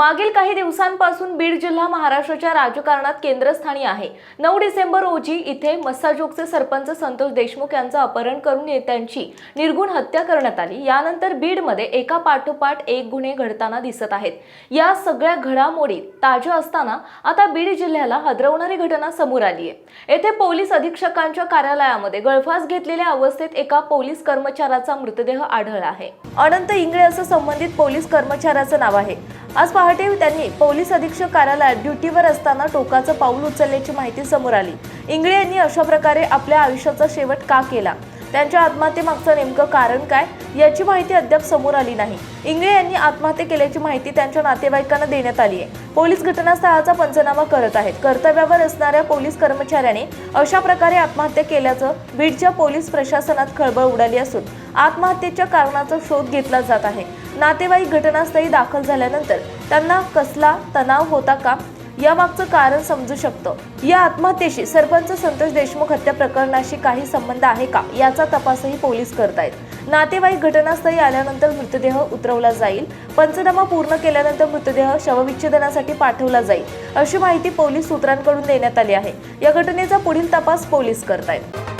मागील काही दिवसांपासून बीड जिल्हा महाराष्ट्राच्या राजकारणात केंद्रस्थानी आहे. नऊ डिसेंबर रोजी इथे मस्साजोगचे सरपंच संतोष देशमुख यांचं अपहरण करून नेत्यांची निर्गुण हत्या करण्यात आली. यानंतर बीडमध्ये एका पाठोपाठ एक गुन्हे घडताना दिसत आहेत. या सगळ्या घडामोडी ताज्या असताना आता बीड जिल्ह्याला हदरवणारी घटना समोर आली आहे. येथे पोलीस अधीक्षकांच्या कार्यालयामध्ये गळफास घेतलेल्या अवस्थेत एका पोलीस कर्मचाऱ्याचा मृतदेह आढळला आहे. अनंत इंगळे असं संबंधित पोलीस कर्मचाऱ्याचं नाव आहे. आज पहाटे त्यांनी पोलीस अधीक्षक कार्यालयात ड्युटीवर असताना टोकाचं पाऊल उचलल्याची माहिती समोर आली. इंगळे यांनी अशा प्रकारे आपल्या आयुष्याचा शेवट का केला? त्यांच्या आत्महत्येमागचं नेमकं कारण काय? याची माहिती अद्याप समोर आली नाही. इंगळे यांनी आत्महत्या केल्याची माहिती त्यांच्या नातेवाईकांना देण्यात आली आहे. पोलीस घटनास्थळाचा पंचनामा करत आहेत. कर्तव्यावर असणाऱ्या पोलीस कर्मचाऱ्याने अशा प्रकारे आत्महत्या केल्याचं बीडच्या पोलीस प्रशासनात खळबळ उडाली असून आत्महत्येच्या कारणाचा शोध घेतला जात आहे. नातेवाईक घटनास्थळी दाखल झाल्यानंतर त्यांना कसला तणाव होता का यामागचं कारण समजू शकतं. या आत्महत्येशी सरपंच संतोष देशमुख हत्या प्रकरणाशी काही संबंध आहे का याचा तपासही पोलीस करतायत. नातेवाईक घटनास्थळी आल्यानंतर मृतदेह उतरवला जाईल. पंचनामा पूर्ण केल्यानंतर मृतदेह शवविच्छेदनासाठी पाठवला जाईल अशी माहिती पोलीस सूत्रांकडून देण्यात आली आहे. या घटनेचा पुढील तपास पोलीस करतायत.